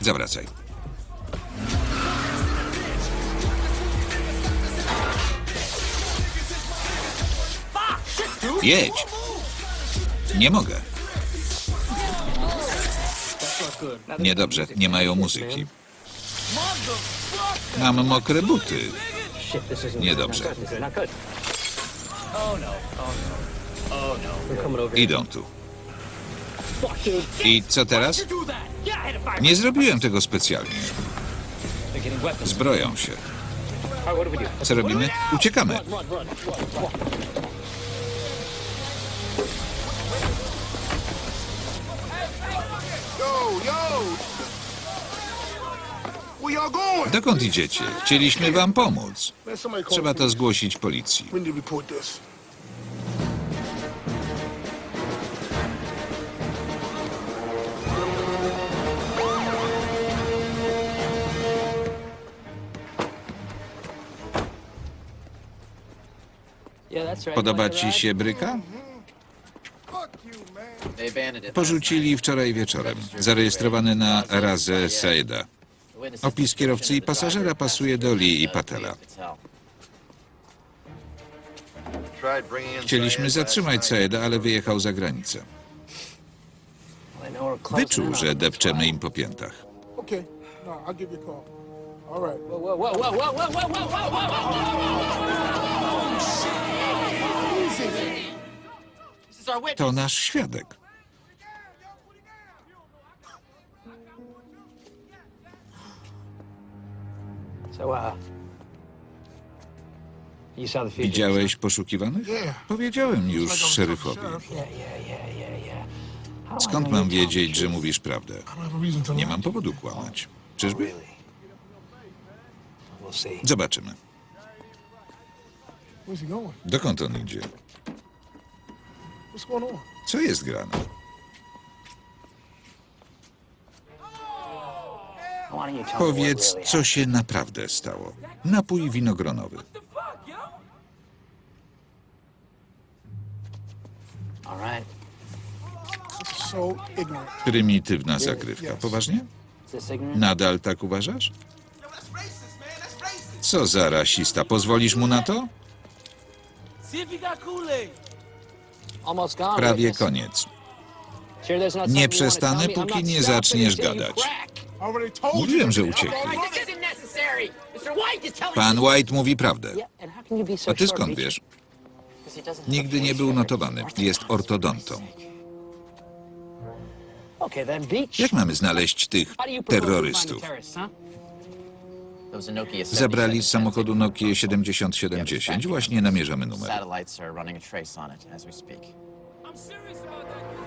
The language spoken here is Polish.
Zawracaj. Jedź. Nie mogę. Niedobrze, nie mają muzyki. Mam mokre buty. Niedobrze. Idą tu. I co teraz? Nie zrobiłem tego specjalnie. Zbroją się. Co robimy? Uciekamy. Dokąd idziecie? Chcieliśmy wam pomóc. Trzeba to zgłosić policji. Podoba ci się bryka? Porzucili wczoraj wieczorem. Zarejestrowany na Razę Saeda. Opis kierowcy i pasażera pasuje do Lee i Patela. Chcieliśmy zatrzymać Saeda, ale wyjechał za granicę. Wyczuł, że depczemy im po piętach. Okay. No, I'll give you a call. All right. Whoa, whoa, whoa, whoa, whoa, whoa, whoa, whoa, whoa, whoa, To nasz świadek. Widziałeś poszukiwanych? Powiedziałem już szeryfowi. Skąd mam wiedzieć, że mówisz prawdę? Nie mam powodu kłamać. Czyżby? Zobaczymy. Dokąd on idzie? What's going on? Co jest grane? Powiedz, co się naprawdę stało. Napój winogronowy. so ignorant. Prymitywna zagrywka. Poważnie? Nadal tak uważasz? Co za rasista? Pozwolisz mu na to? See if you got Kool-Aid. Prawie koniec. Nie przestanę, póki nie zaczniesz gadać. Mówiłem, że uciekli. Pan White mówi prawdę. A ty skąd wiesz? Nigdy nie był notowany. Jest ortodontą. Jak mamy znaleźć tych terrorystów? Zabrali z 7710. samochodu Nokia 7710. Właśnie namierzamy numer. Satellites are running a trace on it as we speak. I'm serious about that.